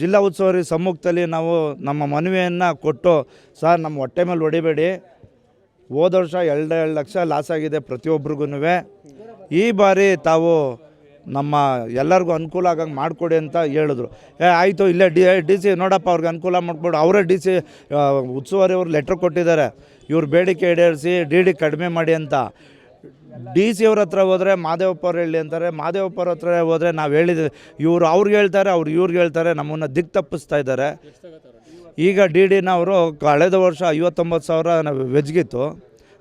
ಜಿಲ್ಲಾ ಉತ್ಸವರಿ ಸಮ್ಮುಖದಲ್ಲಿ ನಾವು ನಮ್ಮ ಮನವಿಯನ್ನು ಕೊಟ್ಟು, ಸರ್, ನಮ್ಮ ಹೊಟ್ಟೆ ಮೇಲೆ ಹೊಡಿಬೇಡಿ. ಹೋದ ವರ್ಷ ಎರಡು ಎರಡು ಲಕ್ಷ ಲಾಸ್ ಆಗಿದೆ ಪ್ರತಿಯೊಬ್ಬರಿಗೂ ಈ ಬಾರಿ ತಾವು ನಮ್ಮ ಎಲ್ಲರಿಗೂ ಅನುಕೂಲ ಆಗಂಗೆ ಮಾಡಿಕೊಡಿ ಅಂತ ಹೇಳಿದ್ರು. ಏ, ಆಯಿತು, ಇಲ್ಲೇ ಡಿ ಡಿ ಸಿ ನೋಡಪ್ಪ, ಅವ್ರಿಗೆ ಅನುಕೂಲ ಮಾಡಿಕೊಡು. ಅವರೇ ಡಿ ಸಿ ಉತ್ಸವರಿ ಅವ್ರು ಲೆಟ್ರ್ ಕೊಟ್ಟಿದ್ದಾರೆ. ಇವ್ರ ಬೇಡಿಕೆ ಈಡೇರಿಸಿ, ಡಿ ಡಿ ಕಡಿಮೆ ಮಾಡಿ ಅಂತ. ಡಿ ಸಿ ಅವ್ರ ಹತ್ರ ಹೋದರೆ ಮಾದೇವಪ್ಪ ಅವ್ರು ಹೇಳಿ ಅಂತಾರೆ, ಮಾದೇವಪ್ಪ ಅವ್ರ ಹತ್ರ ಹೋದರೆ ನಾವು ಹೇಳಿದ್ವಿ ಇವರು ಅವ್ರಿಗೆ ಹೇಳ್ತಾರೆ, ಅವ್ರು ಇವ್ರಿಗೆ ಹೇಳ್ತಾರೆ, ನಮ್ಮನ್ನು ದಿಕ್ ತಪ್ಪಿಸ್ತಾ ಇದ್ದಾರೆ. ಈಗ ಡಿ ಡಿನ ಅವರು ಕಳೆದ ವರ್ಷ ಐವತ್ತೊಂಬತ್ತು ಸಾವಿರ ವೆಜ್ಗಿತ್ತು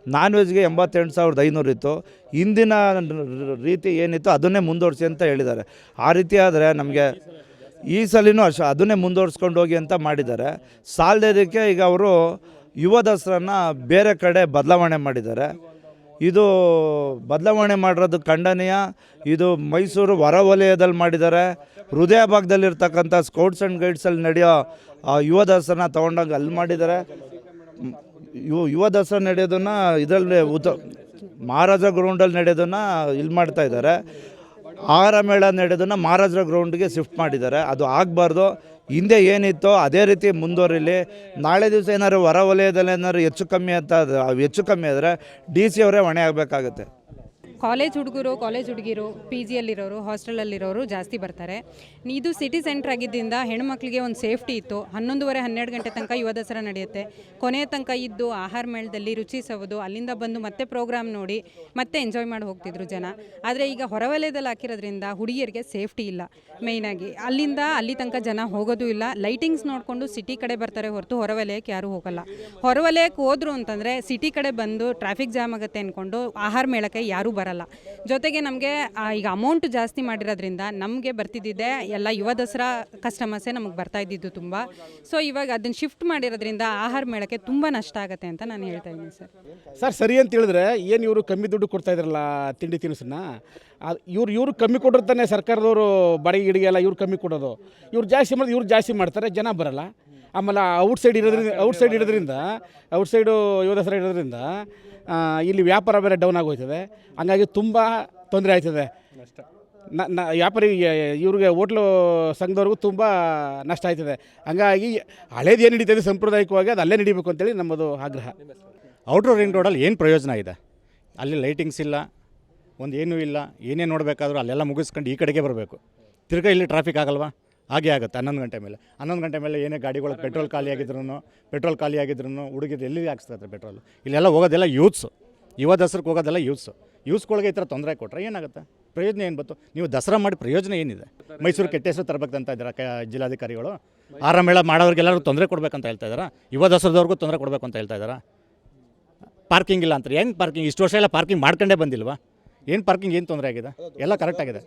ನಾನ್ ವೆಜ್ಗೆ ಎಂಬತ್ತೆಂಟು ಸಾವಿರದ ಐನೂರು ಇತ್ತು. ಹಿಂದಿನ ರೀತಿ ಏನಿತ್ತು ಅದನ್ನೇ ಮುಂದುವರಿಸಿ ಅಂತ ಹೇಳಿದ್ದಾರೆ. ಆ ರೀತಿ ಆದರೆ ನಮಗೆ ಈ ಸಲಿನೂ ಅಷ್ಟು ಅದನ್ನೇ ಮುಂದುವರ್ಸ್ಕೊಂಡು ಹೋಗಿ ಅಂತ ಮಾಡಿದ್ದಾರೆ. ಸಾಲದೇದಕ್ಕೆ ಈಗ ಅವರು ಯುವ ದಸರಾನ ಬೇರೆ ಕಡೆ ಬದಲಾವಣೆ ಮಾಡಿದ್ದಾರೆ. ಇದು ಬದಲಾವಣೆ ಮಾಡಿರೋದು ಖಂಡನೀಯ. ಇದು ಮೈಸೂರು ಹೊರವಲಯದಲ್ಲಿ ಮಾಡಿದ್ದಾರೆ. ಹೃದಯ ಭಾಗದಲ್ಲಿರ್ತಕ್ಕಂಥ ಸ್ಕೌಟ್ಸ್ ಆ್ಯಂಡ್ ಗೈಡ್ಸಲ್ಲಿ ನಡೆಯೋ ಯುವ ದಸರನ ತೊಗೊಂಡಂಗೆ ಅಲ್ಲಿ ಮಾಡಿದ್ದಾರೆ. ಯುವ ಯುವ ದಸರಾ ನಡೆಯೋದನ್ನು ಇದರಲ್ಲಿ ಉತ, ಮಹಾರಾಜ ಗ್ರೌಂಡಲ್ಲಿ ನಡೆಯೋದನ್ನು ಇಲ್ಲಿ ಮಾಡ್ತಾ ಇದ್ದಾರೆ. ಆಹಾರ ಮೇಳ ನಡೆಯೋದನ್ನು ಮಹಾರಾಜರ ಗ್ರೌಂಡ್ಗೆ ಶಿಫ್ಟ್ ಮಾಡಿದ್ದಾರೆ. ಅದು ಆಗಬಾರ್ದು. ಹಿಂದೆ ಏನಿತ್ತೋ ಅದೇ ರೀತಿ ಮುಂದುವರಿಲಿ. ನಾಳೆ ದಿವಸ ಏನಾದ್ರು ಹೊರ ವಲಯದಲ್ಲಿ ಏನಾದ್ರು ಹೆಚ್ಚು ಕಮ್ಮಿ ಅಂತ, ಹೆಚ್ಚು ಕಮ್ಮಿ ಆದರೆ ಡಿ ಸಿ ಅವರೇ ಹೊಣೆ ಆಗಬೇಕಾಗತ್ತೆ. ಕಾಲೇಜ್ ಹುಡುಗರು, ಕಾಲೇಜ್ ಹುಡುಗಿರು ಪಿ ಜಿಯಲ್ಲಿರೋರು ಹಾಸ್ಟೆಲಲ್ಲಿರೋರು ಜಾಸ್ತಿ ಬರ್ತಾರೆ. ಇದು ಸಿಟಿ ಸೆಂಟ್ರ್ ಆಗಿದ್ದರಿಂದ ಹೆಣ್ಮಕ್ಳಿಗೆ ಒಂದು ಸೇಫ್ಟಿ ಇತ್ತು. ಹನ್ನೊಂದುವರೆ, ಹನ್ನೆರಡು ಗಂಟೆ ತನಕ ಯುವ ದಸರಾ ನಡೆಯುತ್ತೆ. ಕೊನೆಯ ತನಕ ಇದ್ದು ಆಹಾರ ಮೇಳದಲ್ಲಿ ರುಚಿ ರುಚಿಸೋದು, ಅಲ್ಲಿಂದ ಬಂದು ಮತ್ತೆ ಪ್ರೋಗ್ರಾಮ್ ನೋಡಿ, ಮತ್ತೆ ಎಂಜಾಯ್ ಮಾಡಿ ಹೋಗ್ತಿದ್ರು ಜನ. ಆದರೆ ಈಗ ಹೊರವಲಯದಲ್ಲಿ ಹಾಕಿರೋದ್ರಿಂದ ಹುಡುಗಿಯರಿಗೆ ಸೇಫ್ಟಿ ಇಲ್ಲ. ಮೇಯ್ನಾಗಿ ಅಲ್ಲಿಂದ ಅಲ್ಲಿ ತನಕ ಜನ ಹೋಗೋದು ಇಲ್ಲ. ಲೈಟಿಂಗ್ಸ್ ನೋಡಿಕೊಂಡು ಸಿಟಿ ಕಡೆ ಬರ್ತಾರೆ ಹೊರತು ಹೊರವಲಯಕ್ಕೆ ಯಾರೂ ಹೋಗಲ್ಲ. ಹೊರವಲಯಕ್ಕೆ ಹೋದ್ರು ಅಂತಂದರೆ ಸಿಟಿ ಕಡೆ ಬಂದು ಟ್ರಾಫಿಕ್ ಜಾಮ್ ಆಗುತ್ತೆ ಅಂದ್ಕೊಂಡು ಆಹಾರ ಮೇಳಕ್ಕೆ ಯಾರೂ ಬರಲ್ಲ. ಜೊತೆಗೆ ನಮಗೆ ಈಗ ಅಮೌಂಟ್ ಜಾಸ್ತಿ ಮಾಡಿರೋದ್ರಿಂದ ನಮಗೆ ಬರ್ತಿದ್ದಿದೆ ಎಲ್ಲ ಯುವ ದಸರಾ ಕಸ್ಟಮರ್ಸೇ ನಮಗೆ ಬರ್ತಾ ಇದ್ದಿದ್ದು ತುಂಬ. ಸೊ ಇವಾಗ ಅದನ್ನು ಶಿಫ್ಟ್ ಮಾಡಿರೋದ್ರಿಂದ ಆಹಾರ ಮೇಳಕ್ಕೆ ತುಂಬ ನಷ್ಟ ಆಗುತ್ತೆ ಅಂತ ನಾನು ಹೇಳ್ತಾ ಇದ್ದೀನಿ ಸರ್. ಸರ್, ಸರಿ ಅಂತ ಹೇಳಿದ್ರೆ ಏನು ಇವರು ಕಮ್ಮಿ ದುಡ್ಡು ಕೊಡ್ತಾ ಇದ್ರಲ್ಲ ತಿಂಡಿ ತಿನಿಸನ್ನ? ಇವ್ರು ಇವ್ರು ಕಮ್ಮಿ ಕೊಟ್ಟಿರ್ತಾನೆ ಸರ್ಕಾರದವರು ಬಾಡಿಗೆ ಗಿಡಿಗೆ ಎಲ್ಲ ಇವ್ರು ಕಮ್ಮಿ ಕೊಡೋದು. ಇವ್ರು ಜಾಸ್ತಿ ಮಾಡೋದು ಇವ್ರು ಜಾಸ್ತಿ ಮಾಡ್ತಾರೆ, ಜನ ಬರಲ್ಲ. ಆಮೇಲೆ ಔಟ್ ಸೈಡ್ ಇರೋದ್ರಿಂದ ಔಟ್ ಸೈಡ್ ಇರೋದ್ರಿಂದ ಔಟ್ ಸೈಡು ಯುವ ದಸರಾ ಇರೋದ್ರಿಂದ ಇಲ್ಲಿ ವ್ಯಾಪಾರ ಬೇರೆ ಡೌನ್ ಆಗೋಯ್ತದೆ. ಹಂಗಾಗಿ ತುಂಬ ತೊಂದರೆ ಆಯ್ತದೆ. ನ ನ ವ್ಯಾಪಾರಿ ಇವ್ರಿಗೆ ಹೋಟ್ಲು ಸಂಘದವ್ರಿಗೂ ತುಂಬ ನಷ್ಟ ಆಯ್ತದೆ. ಹಂಗಾಗಿ ಹಳೇದು ಏನು ನಡೀತದೆ ಸಾಂಪ್ರದಾಯಿಕವಾಗಿ ಅದು ಅಲ್ಲೇ ನಡಿಬೇಕು ಅಂತೇಳಿ ನಮ್ಮದು ಆಗ್ರಹ. ಔಟ್ರ್ ರಿಂಗ್ ರೋಡಲ್ಲಿ ಏನು ಪ್ರಯೋಜನ ಇದೆ? ಅಲ್ಲಿ ಲೈಟಿಂಗ್ಸ್ ಇಲ್ಲ ಒಂದು ಏನೂ ಇಲ್ಲ ಏನೇನು ನೋಡಬೇಕಾದ್ರೂ ಅಲ್ಲೆಲ್ಲ ಮುಗಿಸ್ಕೊಂಡು ಈ ಕಡೆಗೆ ಬರಬೇಕು. ತಿರ್ಗಾ ಇಲ್ಲಿ ಟ್ರಾಫಿಕ್ ಆಗಲ್ವಾ? ಹಾಗೆ ಆಗುತ್ತೆ ಹನ್ನೊಂದು ಗಂಟೆ ಮೇಲೆ. ಹನ್ನೊಂದು ಗಂಟೆ ಮೇಲೆ ಏನೇ ಗಾಡಿಗಳು ಪೆಟ್ರೋಲ್ ಖಾಲಿ ಆಗಿದ್ರು ಪೆಟ್ರೋಲ್ ಖಾಲಿ ಆಗಿದ್ರು ಹುಡುಗಿದ್ರು ಎಲ್ಲಿ ಹಾಕ್ಸ್ತಾರೆ ಪೆಟ್ರೋಲ್? ಇಲ್ಲೆಲ್ಲ ಹೋಗೋದೆಲ್ಲ ಯೂತ್ಸು. ಯುವ ದಸರಕ್ಕೆ ಹೋಗೋದೆಲ್ಲ ಯೂತ್ಸು. ಯೂತ್ಸ್ಗಳಿಗೆ ಈ ಥರ ತೊಂದರೆ ಕೊಟ್ಟರೆ ಏನಾಗುತ್ತೆ? ಪ್ರಯೋಜನ ಏನು ಬಂತು? ನೀವು ದಸರಾ ಮಾಡಿ ಪ್ರಯೋಜನ ಏನಿದೆ? ಮೈಸೂರು ಕೆಟ್ಟ ಹೆಸರು ತರಬೇಕಂತ ಇದ್ದಾರೆ ಕ ಜಿಲ್ಲಾಧಿಕಾರಿಗಳು? ಆರಾಮೇಳ ಮಾಡೋರಿಗೆಲ್ಲರೂ ತೊಂದರೆ ಕೊಡಬೇಕಂತ ಹೇಳ್ತಾ ಇದ್ದಾರೆ? ಯುವ ದಸರಾದವ್ರಿಗೂ ತೊಂದರೆ ಕೊಡಬೇಕು ಅಂತ ಹೇಳ್ತಾ ಇದ್ದಾರೆ? ಪಾರ್ಕಿಂಗ್ ಇಲ್ಲ ಅಂತಾರೆ. ಹೆಂಗೆ ಪಾರ್ಕಿಂಗ್? ಇಷ್ಟು ವರ್ಷ ಎಲ್ಲ ಪಾರ್ಕಿಂಗ್ ಮಾಡ್ಕೊಂಡೇ ಬಂದಿಲ್ವಾ? ಏನು ಪಾರ್ಕಿಂಗ್ ಏನು ತೊಂದರೆ ಆಗಿದೆ? ಎಲ್ಲ ಕರೆಕ್ಟ್ ಆಗಿದೆ.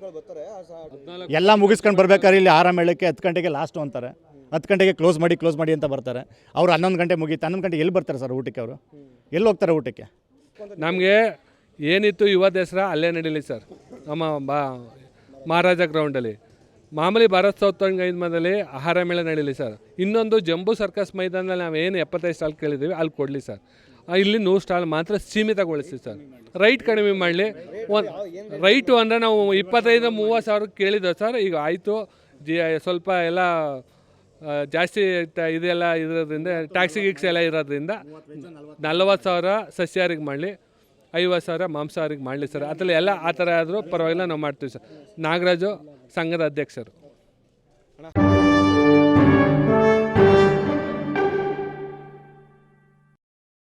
ಎಲ್ಲ ಮುಗಿಸ್ಕೊಂಡು ಬರ್ಬೇಕಾದ್ರೆ ಇಲ್ಲಿ ಆರಾಮ ಮೇಳಕ್ಕೆ ಹತ್ತು ಗಂಟೆಗೆ ಲಾಸ್ಟು ಅಂತಾರೆ. ಹತ್ತು ಗಂಟೆಗೆ ಕ್ಲೋಸ್ ಮಾಡಿ ಕ್ಲೋಸ್ ಮಾಡಿ ಅಂತ ಬರ್ತಾರೆ. ಅವ್ರು ಹನ್ನೊಂದು ಗಂಟೆ ಮುಗೀತು ಹನ್ನೊಂದು ಗಂಟೆ ಎಲ್ಲಿ ಬರ್ತಾರೆ ಸರ್ ಊಟಕ್ಕೆ ಅವರು? ಎಲ್ಲಿ ಹೋಗ್ತಾರೆ ಊಟಕ್ಕೆ? ನಮಗೆ ಏನಿತ್ತು ಯುವ ದಸರಾ ಅಲ್ಲೇ ನಡೀಲಿ ಸರ್ ನಮ್ಮ ಬಾ ಮಹಾರಾಜ ಗ್ರೌಂಡಲ್ಲಿ ಮಾಮೂಲಿ ಭಾರತ್ ಸೌತ್ ಮೈದಾನದಲ್ಲಿ ಆಹಾರ ಮೇಳ ನಡೀಲಿ ಸರ್ ಇನ್ನೊಂದು ಜಂಬೂ ಸರ್ಕಸ್ ಮೈದಾನದಲ್ಲಿ ನಾವು ಏನು ಎಪ್ಪತ್ತೈದು ಸ್ಟಾಲ್ ಕೇಳಿದ್ದೀವಿ ಅಲ್ಲಿ ಕೊಡಲಿ ಸರ್ ಇಲ್ಲಿ ನೋ ಸ್ಟಾಲ್ ಮಾತ್ರ ಸೀಮಿತಗೊಳಿಸಿ ಸರ್ ರೈಟ್ ಕಡಿಮೆ ಮಾಡಲಿ. ಒಂದು ರೈಟು ಅಂದರೆ ನಾವು ಇಪ್ಪತ್ತೈದು, ಮೂವತ್ತು ಸಾವಿರಕ್ಕೆ ಕೇಳಿದ್ದೆ ಸರ್ ಈಗ ಆಯಿತು. ಜಿ, ಸ್ವಲ್ಪ ಎಲ್ಲ ಜಾಸ್ತಿ ಇದೆಲ್ಲ ಇರೋದ್ರಿಂದ ಟ್ಯಾಕ್ಸಿ ಗಿಕ್ಸ್ ಎಲ್ಲ ಇರೋದ್ರಿಂದ ನಲ್ವತ್ತು ಸಾವಿರ ಸಸ್ಯಾರಿಗೆ ಮಾಡಲಿ. ಐವತ್ತು ಸಾವಿರ ಮಾಂಸಾಹಾರಿಗೆ ಮಾಡಲಿ ಸರ್ ಅದರಲ್ಲಿ ಎಲ್ಲ ಆ ಥರ ಆದರೂ ಪರವಾಗಿಲ್ಲ, ನಾವು ಮಾಡ್ತೀವಿ ಸರ್ ನಾಗರಾಜು, ಸಂಘದ ಅಧ್ಯಕ್ಷರು.